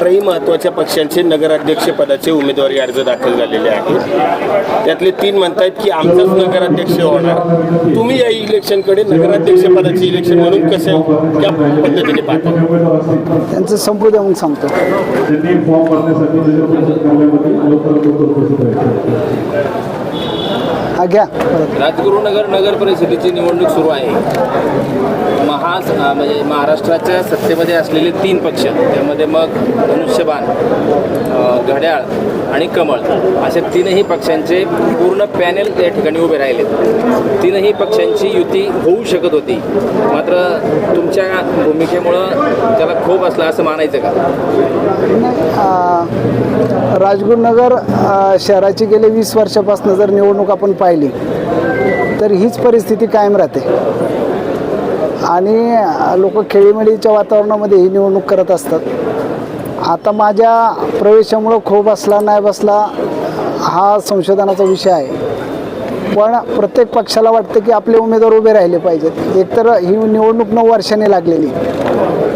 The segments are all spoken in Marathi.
चारही महत्त्वाच्या पक्षांचे नगराध्यक्ष पदाचे उमेदवारी अर्ज दाखल झालेले आहेत. त्यातले तीन म्हणतायत की आमचाच नगराध्यक्ष होणार. तुम्ही या इलेक्शनकडे नगराध्यक्ष पदाचे इलेक्शन म्हणून कसं त्या पद्धतीने पाहता? त्यांचं संपू द्या मग सांगतो. त्यांनी फॉर्म भरण्यासाठी हा घ्या. परत राजगुरुनगर नगर परिषदेची निवडणूक सुरू आहे. महा म्हणजे महाराष्ट्राच्या सत्तेमध्ये असलेले तीन पक्ष त्यामध्ये मग धनुष्यबाण अं, घड्याळ आणि कमळ अशा तीनही पक्षांचे पूर्ण पॅनेल या ठिकाणी उभे राहिले. तीनही पक्षांची युती होऊ शकत होती. मात्र तुमच्या भूमिकेमुळं त्याला खूप असला असं मानायचं का? राजगुरुनगर शहराची गेले वीस वर्षापासून जर निवडणूक आपण पाहिली तर हीच परिस्थिती कायम राहते. आणि लोक खेळीमेळीच्या वातावरणामध्ये ही निवडणूक करत असतात. आता माझ्या प्रवेशामुळं खो बसला नाही बसला हा संशोधनाचा विषय आहे. पण प्रत्येक पक्षाला वाटतं की आपले उमेदवार उभे राहिले पाहिजेत. एकतर ही निवडणूक नऊ वर्षांनी लागलेली.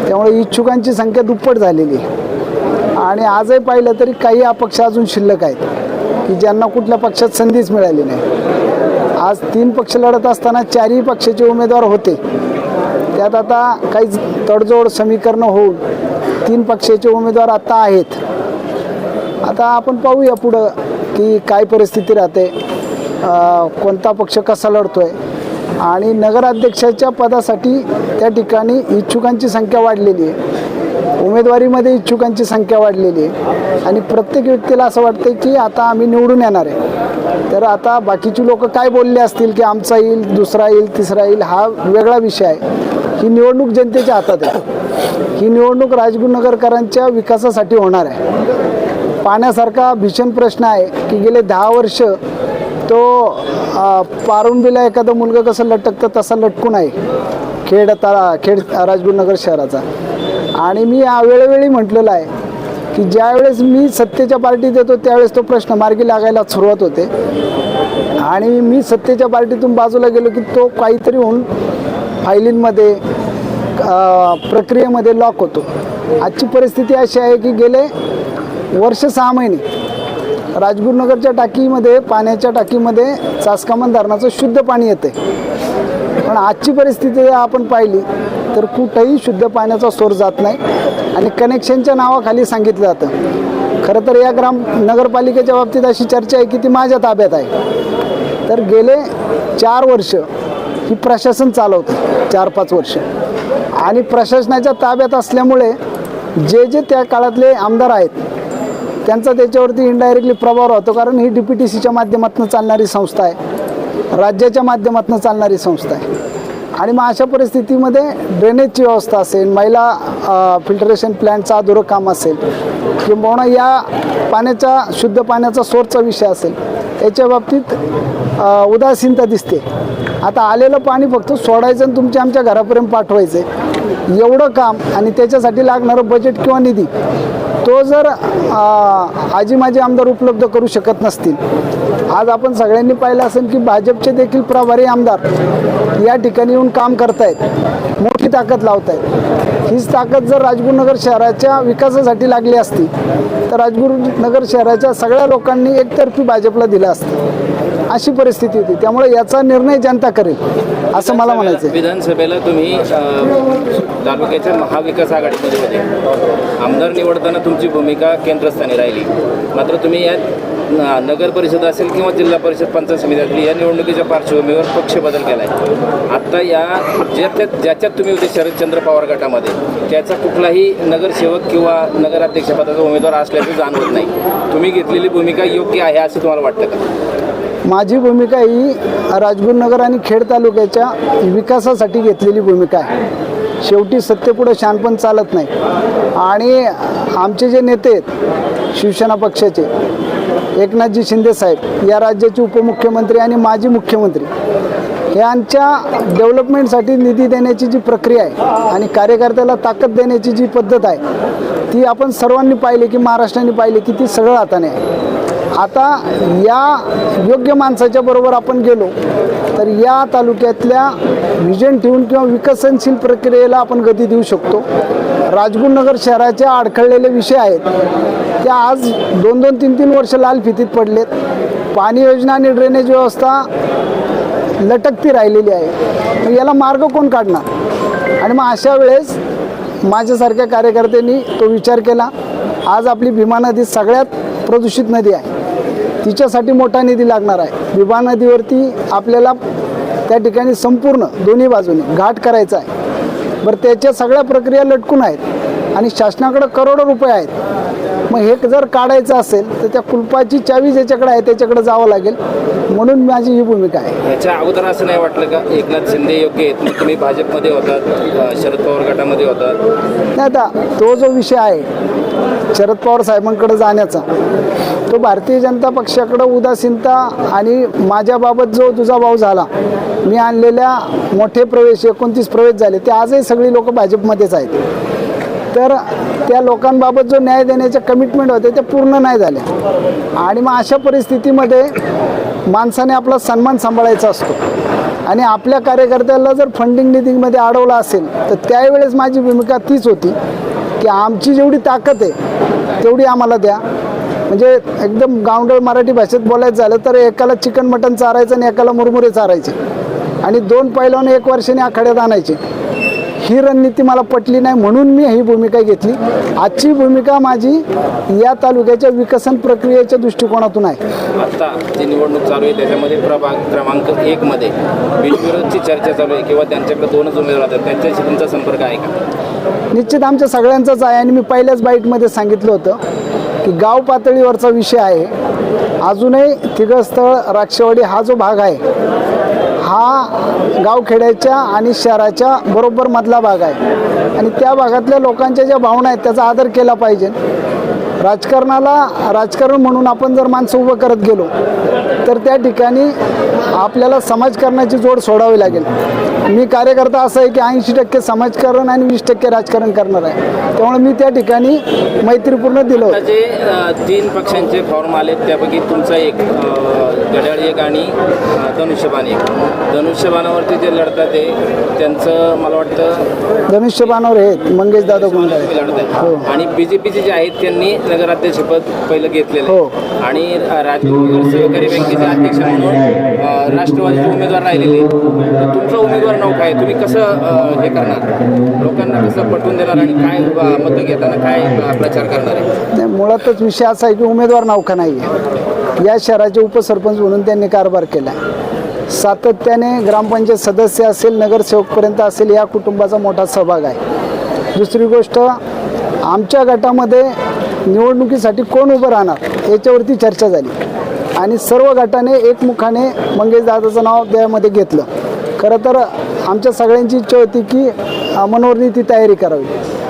त्यामुळे इच्छुकांची संख्या दुप्पट झालेली. आहे आणि आजही पाहिलं तरी काही अपक्ष अजून शिल्लक आहेत. की ज्यांना कुठल्या पक्षात संधीच मिळाली नाही. आज तीन पक्ष लढत असताना चारही पक्षाचे उमेदवार होते. त्यात आता काही तडजोड समीकरणं होऊन तीन पक्षाचे उमेदवार आता आहेत. आता आपण पाहूया पुढं की काय परिस्थिती राहते. कोणता पक्ष कसा लढतो आहे आणि नगराध्यक्षाच्या पदासाठी त्या ठिकाणी इच्छुकांची संख्या वाढलेली आहे. उमेदवारीमध्ये इच्छुकांची संख्या वाढलेली आहे. आणि प्रत्येक व्यक्तीला असं वाटतं की आता आम्ही निवडून येणार आहे. तर आता बाकीची लोक काय बोलले असतील की आमचा येईल दुसरा येईल तिसरा येईल हा वेगळा विषय आहे. ही निवडणूक जनतेच्या हातात आहे. ही निवडणूक राजगुरुनगरकरांच्या विकासासाठी होणार आहे. पाण्यासारखा भीषण प्रश्न आहे की गेले दहा वर्ष तो पारुंबीला एखादं मुलगा कसं लटकतं तसा लटकून आहे खेड तळा खेड राजगुरुनगर शहराचा. आणि मी वेळोवेळी म्हटलेलं आहे की ज्यावेळेस मी सत्तेच्या पार्टीत येतो त्यावेळेस तो प्रश्न मार्गी लागायला सुरुवात होते. आणि मी सत्तेच्या पार्टीतून बाजूला गेलो की तो काहीतरी होऊन फायलींमध्ये प्रक्रियेमध्ये लॉक होतो. आजची परिस्थिती अशी आहे की गेले वर्ष सहा महिने राजगुरुनगरच्या टाकीमध्ये पाण्याच्या टाकीमध्ये चासकामन धरणाचं शुद्ध पाणी येते पण आजची परिस्थिती जर आपण पाहिली तर कुठंही शुद्ध पाण्याचा सोर्स जात नाही. आणि कनेक्शनच्या नावाखाली सांगितलं जातं. खरं तर या ग्राम नगरपालिकेच्या बाबतीत अशी चर्चा आहे की ती माझ्या ताब्यात आहे. तर गेले चार वर्ष ही प्रशासन चालवतं चार पाच वर्ष. आणि प्रशासनाच्या ताब्यात असल्यामुळे जे जे त्या काळातले आमदार आहेत त्यांचा त्याच्यावरती इनडायरेक्टली प्रभाव राहतो. कारण ही डी पी टी सीच्या माध्यमातून चालणारी संस्था आहे. राज्याच्या माध्यमातून चालणारी संस्था आहे. आणि मग अशा परिस्थितीमध्ये ड्रेनेजची व्यवस्था असेल महिला फिल्टरेशन प्लॅन्टचा अधुरं काम असेल किंबहुना या पाण्याच्या शुद्ध पाण्याचा सोर्सचा विषय असेल याच्या बाबतीत उदासीनता दिसते. आता आलेलं पाणी फक्त सोडायचं आणि तुमच्या आमच्या घरापर्यंत पाठवायचं आहे एवढं काम आणि त्याच्यासाठी लागणारं बजेट किंवा निधी तो जर आजी माझे आमदार उपलब्ध करू शकत नसतील आज आपण सगळ्यांनी पाहिलं असेल की भाजपचे देखील प्रभारी आमदार या ठिकाणी येऊन काम करतायत मोठी ताकद लावतायत. हीच ताकद जर राजगुरुनगर शहराच्या विकासासाठी लागली असती तर राजगुरुनगर शहराच्या सगळ्या लोकांनी एकतर्फी भाजपला दिलं असतं. अशी परिस्थिती होती. त्यामुळे याचा निर्णय जनता करेल असं मला म्हणायचं विधानसभेला तुम्ही तालुक्याच्या महाविकास आघाडीमध्ये होते. आमदार निवडताना तुमची भूमिका केंद्रस्थानी राहिली. मात्र तुम्ही या नगर परिषद असेल किंवा जिल्हा परिषद पंचायत समिती असली या निवडणुकीच्या पार्श्वभूमीवर पक्ष बदल केला आहे आत्ता या ज्याच्यात ज्याच्यात तुम्ही होते शरदचंद्र पवार गटामध्ये त्याचा कुठलाही नगरसेवक किंवा नगराध्यक्षपदाचा उमेदवार असल्याचं जाणवत नाही. तुम्ही घेतलेली भूमिका योग्य आहे असं तुम्हाला वाटतं का? माझी भूमिका ही राजगुरुनगर आणि खेड तालुक्याच्या विकासासाठी घेतलेली भूमिका आहे. शेवटी सत्तेपुढे शानपण चालत नाही. आणि आमचे जे नेते आहेत शिवसेना पक्षाचे एकनाथजी शिंदे साहेब या राज्याचे उपमुख्यमंत्री आणि माजी मुख्यमंत्री यांच्या डेव्हलपमेंटसाठी निधी देण्याची जी प्रक्रिया आहे आणि कार्यकर्त्याला ताकद देण्याची जी पद्धत आहे ती आपण सर्वांनी पाहिली की महाराष्ट्राने पाहिली की ती सगळं हाताने आहे. आता या योग्य माणसाच्या बरोबर आपण गेलो तर या तालुक्यातल्या विजन ठेवून किंवा विकसनशील प्रक्रियेला आपण गती देऊ शकतो. राजगुरुनगर शहराच्या अडखळलेले विषय आहेत. ते आज दोन दोन तीन तीन वर्ष लाल फितीत पडलेत. पाणी योजना आणि ड्रेनेज व्यवस्था लटकती राहिलेली आहे. मग याला मार्ग कोण काढणार? आणि मग अशा वेळेस माझ्यासारख्या कार्यकर्त्यांनी तो विचार केला. आज आपली भीमा नदी सगळ्यात प्रदूषित नदी आहे. तिच्यासाठी मोठा निधी लागणार आहे. भीमा नदीवरती आपल्याला त्या ठिकाणी संपूर्ण दोन्ही बाजूने घाट करायचा आहे. बरं त्याच्या सगळ्या प्रक्रिया लटकून आहेत आणि शासनाकडे करोडो रुपये आहेत. मग हे जर काढायचं असेल तर त्या कुलपाची चावी ज्याच्याकडे आहे त्याच्याकडे जावं लागेल. म्हणून माझी ही भूमिका आहे. याच्या अगोदर असं नाही वाटलं का? एकनाथ शिंदे योग्य आहेत. मग तुम्ही भाजपमध्ये होतात शरद पवार गटामध्ये होतात. नाही आता तो जो विषय आहे शरद पवार साहेबांकडे जाण्याचा तो भारतीय जनता पक्षाकडं उदासीनता आणि माझ्याबाबत जो तुझा भाऊ झाला मी आणलेल्या मोठे प्रवेश एकोणतीस प्रवेश झाले ते आजही सगळी लोक भाजपमध्येच आहेत. तर त्या लोकांबाबत जो न्याय देण्याचे कमिटमेंट होते ते पूर्ण नाही झाले. आणि मग अशा परिस्थितीमध्ये माणसाने आपला सन्मान सांभाळायचा असतो. आणि आपल्या कार्यकर्त्याला जर फंडिंग निधीमध्ये अडवलं असेल तर त्यावेळेस माझी भूमिका तीच होती की आमची जेवढी ताकद आहे तेवढी आम्हाला द्या. म्हणजे एकदम गावंडळ मराठी भाषेत बोलायचं झालं तर एकाला चिकन मटन चारायचं आणि एकाला मुरमुरे चारायचे. आणि दोन पैलवान एक वर्षाने आखाड्यात आणायचे. ही रणनीती मला पटली नाही म्हणून मी ही भूमिका घेतली. आजची भूमिका माझी या तालुक्याच्या विकसन प्रक्रियेच्या दृष्टिकोनातून आहे. आता जी निवडणूक चालू आहे त्याच्यामध्ये प्रभाग क्रमांक एक मध्ये बिनविरोधची चर्चा चालू आहे किंवा त्यांच्याकडे दोनच उमेदवार आहेत त्यांच्याशी तुमचा संपर्क आहे का? निश्चित आमच्या सगळ्यांचाच आहे आणि मी पहिल्याच बाईटमध्ये सांगितलं होतं. की गाव पातळीवरचा विषय आहे. अजूनही तिघस्थळ राक्षवाडी हा जो भाग आहे हा गावखेड्याच्या आणि शहराच्या बरोबर मधला भाग आहे. आणि त्या भागातल्या लोकांच्या ज्या भावना आहेत त्याचा आदर केला पाहिजे. राजकारणाला राजकारण म्हणून आपण जर माणसं उभं करत गेलो तर त्या ठिकाणी आपल्याला समाजकारणाची जोड सोडावी लागेल. मी कार्यकर्ता असं आहे की ऐंशी टक्के समाजकारण आणि वीस टक्के राजकारण करणार आहे त्यामुळे मी त्या ठिकाणी मैत्रीपूर्ण दिलं जे तीन पक्षांचे फॉर्म आलेत त्यापैकी तुमचा एक घड्याळ एक आणि धनुष्यबाण एक धनुष्यबाणावरती जे लढतात ते त्यांचं मला वाटतं धनुष्यबाणावर आहेत मंगेश दादा लढत हो. आहे आणि बीजेपीचे जे आहेत त्यांनी नगराध्यक्षपद पहिलं घेतलेलं हो. आणि राजकीय सहकारी बँकेचे अध्यक्ष म्हणून राष्ट्रवादीचे उमेदवार राहिलेले आहेत. तुमचा उमेदवार नौका काय? तुम्ही कसं हे करणार? लोकांना कसं पटवून देणार आणि काय मतं घेताना काय प्रचार करणार आहे? नाही मुळातच विषय असा आहे की उमेदवार नौका नाही आहे या शहराचे उपसरपंच म्हणून त्यांनी कारभार केला. सातत्याने ग्रामपंचायत सदस्य असेल नगरसेवकपर्यंत असेल या कुटुंबाचा मोठा सहभाग आहे. दुसरी गोष्ट आमच्या गटामध्ये निवडणुकीसाठी कोण उभं राहणार याच्यावरती चर्चा झाली. आणि सर्व गटाने एकमुखाने मंगेश दादाचं नाव त्यामध्ये घेतलं. खरं तर आमच्या सगळ्यांची इच्छा होती की मनोहरनी ती तयारी करावी.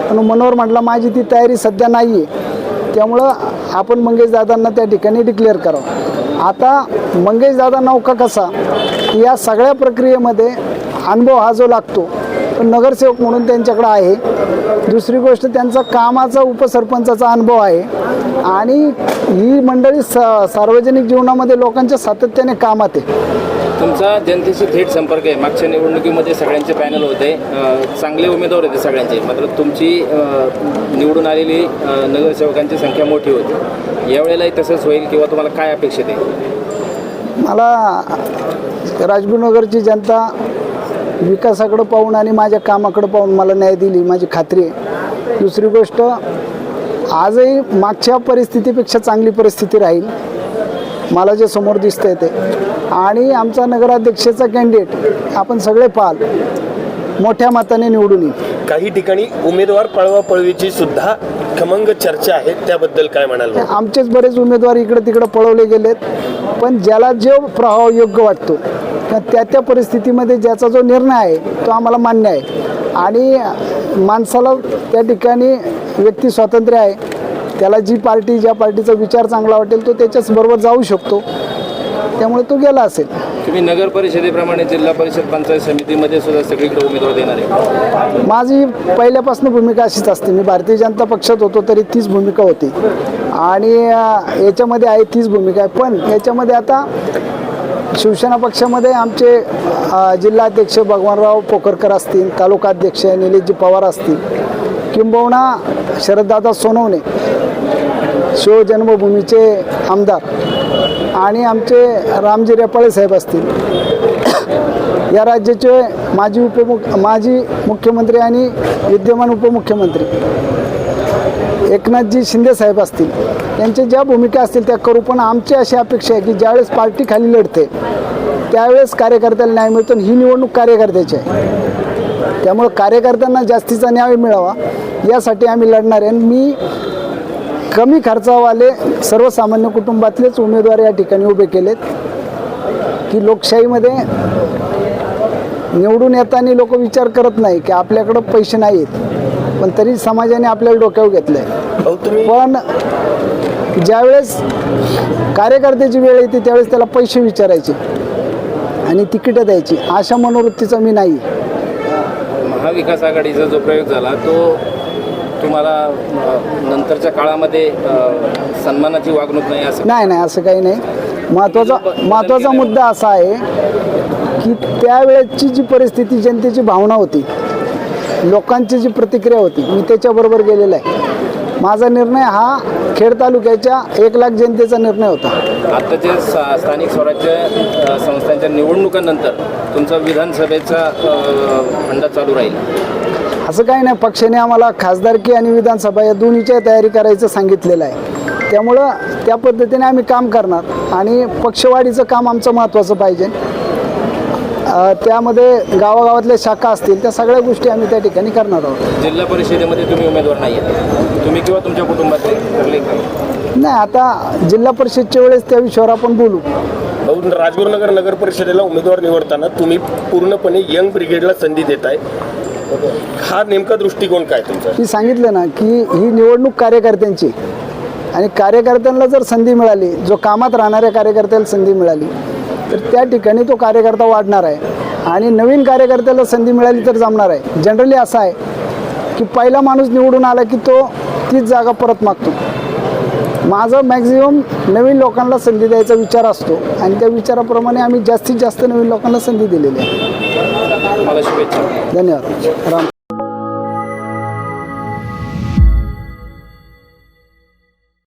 पण मनोहर म्हटलं माझी ती तयारी सध्या नाही आहे त्यामुळं आपण मंगेश दादांना त्या ठिकाणी डिक्लेअर करावं. आता मंगेश दादा नौका कसा? की या सगळ्या प्रक्रियेमध्ये अनुभव हा जो लागतो पण नगरसेवक म्हणून त्यांच्याकडं आहे. दुसरी गोष्ट त्यांचा कामाचा उपसरपंचाचा अनुभव आहे. आणि ही मंडळी स सार्वजनिक जीवनामध्ये लोकांच्या सातत्याने कामात आहे. तुमचा जनतेशी थेट संपर्क आहे. मागच्या निवडणुकीमध्ये सगळ्यांचे पॅनल होते. चांगले उमेदवार होते सगळ्यांचे. मात्र तुमची निवडून आलेली नगरसेवकांची संख्या मोठी होती. यावेळेलाही तसंच होईल किंवा तुम्हाला काय अपेक्षित आहे मला राजगुरुनगरची जनता विकासाकडं पाहून आणि माझ्या कामाकडं पाहून मला न्याय दिली माझी खात्री आहे. दुसरी गोष्ट आजही मागच्या परिस्थितीपेक्षा चांगली परिस्थिती राहील. मला जे समोर दिसतंय ते. आणि आमचा नगराध्यक्षाचा कॅन्डिडेट आपण सगळे पाहाल मोठ्या मताने निवडून येईल. काही ठिकाणी उमेदवार पळवापळवीची सुद्धा खमंग चर्चा आहे त्याबद्दल काय म्हणाल आमचेच बरेच उमेदवार इकडे तिकडे पळवले गेलेत पण ज्याला जो प्रभाव योग्य वाटतो त्या त्या परिस्थितीमध्ये ज्याचा जो निर्णय आहे तो आम्हाला मान्य आहे. आणि माणसाला त्या ठिकाणी व्यक्ती स्वातंत्र्य आहे त्याला जी पार्टी ज्या पार्टीचा विचार चांगला वाटेल तो त्याच्याच बरोबर जाऊ शकतो. त्यामुळे तो गेला असेल. तुम्ही नगर परिषदेप्रमाणे जिल्हा परिषद पंचायत समितीमध्ये सुद्धा सगळीकडे उमेदवार देणार आहे. माझी पहिल्यापासून भूमिका अशीच असते. मी भारतीय जनता पक्षात होतो तरी तीच भूमिका होती. आणि याच्यामध्ये आहे तीच भूमिका आहे. पण याच्यामध्ये आता शिवसेना पक्षामध्ये आमचे जिल्हाध्यक्ष भगवानराव पोखरकर असतील तालुकाध्यक्ष निलेशजी पवार असतील किंबहुना शरददादा सोनवणे शिवजन्मभूमीचे आमदार. आणि आमचे रामजी रेपाळे साहेब असतील. या राज्याचे माजी उपमुख माजी मुख्यमंत्री आणि विद्यमान उपमुख्यमंत्री एकनाथजी शिंदे साहेब असतील. यांच्या ज्या भूमिका असतील त्या करू पण आमची अशी अपेक्षा आहे की ज्यावेळेस पार्टी खाली लढते त्यावेळेस कार्यकर्त्याला न्याय मिळतो आणि ही निवडणूक कार्यकर्त्याची आहे. त्यामुळं कार्यकर्त्यांना जास्तीचा न्याय मिळावा यासाठी आम्ही लढणार आहे. आणि मी कमी खर्चावाले सर्वसामान्य कुटुंबातलेच उमेदवार या ठिकाणी उभे केलेत. की लोकशाहीमध्ये निवडून येताना लोक विचार करत नाही की आपल्याकडं पैसे नाही आहेत पण तरी समाजाने आपल्याला डोक्यावर घेतलं आहे पण ज्यावेळेस कार्यकर्त्याची वेळ येते त्यावेळेस त्याला पैसे विचारायचे आणि तिकीटं द्यायची. अशा मनोवृत्तीचा मी नाही. महाविकास आघाडीचा जो प्रयोग झाला तो तुम्हाला नंतरच्या काळामध्ये सन्मानाची वागणूक नाही असं? नाही नाही असं काही नाही. महत्त्वाचा महत्त्वाचा मुद्दा असा आहे की त्यावेळेची जी परिस्थिती जनतेची भावना होती लोकांची जी प्रतिक्रिया होती मी त्याच्याबरोबर गेलेला आहे. माझा निर्णय हा खेड तालुक्याच्या एक लाख जनतेचा निर्णय होता. आत्ताच्या सा- स्थानिक स्वराज्य संस्थांच्या निवडणुकांनंतर तुमचा विधानसभेचा फंडा चालू राहील. असं काही नाही. पक्षाने आम्हाला खासदारकी आणि विधानसभा या दोन्हीच्या तयारी करायचं सांगितलेलं आहे. त्यामुळं त्या पद्धतीने आम्ही काम करणार आणि पक्षवाढीचं काम आमचं महत्त्वाचं पाहिजे. त्यामध्ये गावागावातल्या शाखा असतील त्या सगळ्या गोष्टी आम्ही त्या ठिकाणी करणार आहोत. जिल्हा परिषदेमध्ये तुम्ही उमेदवार नाही तुम्ही किंवा तुमच्या कुटुंबातले नाही आता जिल्हा परिषदच्या वेळेस त्या विषयावर आपण बोलू. राजगुरुनगर नगर परिषदेला उमेदवार निवडताना तुम्ही पूर्णपणे यंग ब्रिगेडला संधी देताय. हा नेमका दृष्टिकोन काय तुमचा? मी सांगितलं ना की ही निवडणूक कार्यकर्त्यांची. आणि कार्यकर्त्यांना जर संधी मिळाली जो कामात राहणाऱ्या कार्यकर्त्याला संधी मिळाली तर त्या ठिकाणी तो कार्यकर्ता वाढणार आहे. आणि नवीन कार्यकर्त्याला संधी मिळाली तर जमणार आहे. जनरली असं आहे की पहिला माणूस निवडून आला की तो तीच जागा परत मागतो. माझा मॅक्झिमम नवीन लोकांना संधी द्यायचा विचार असतो. आणि त्या विचाराप्रमाणे आम्ही जास्तीत जास्त नवीन लोकांना संधी दिलेली आहे. मला शुभेच्छा. धन्यवाद. राम.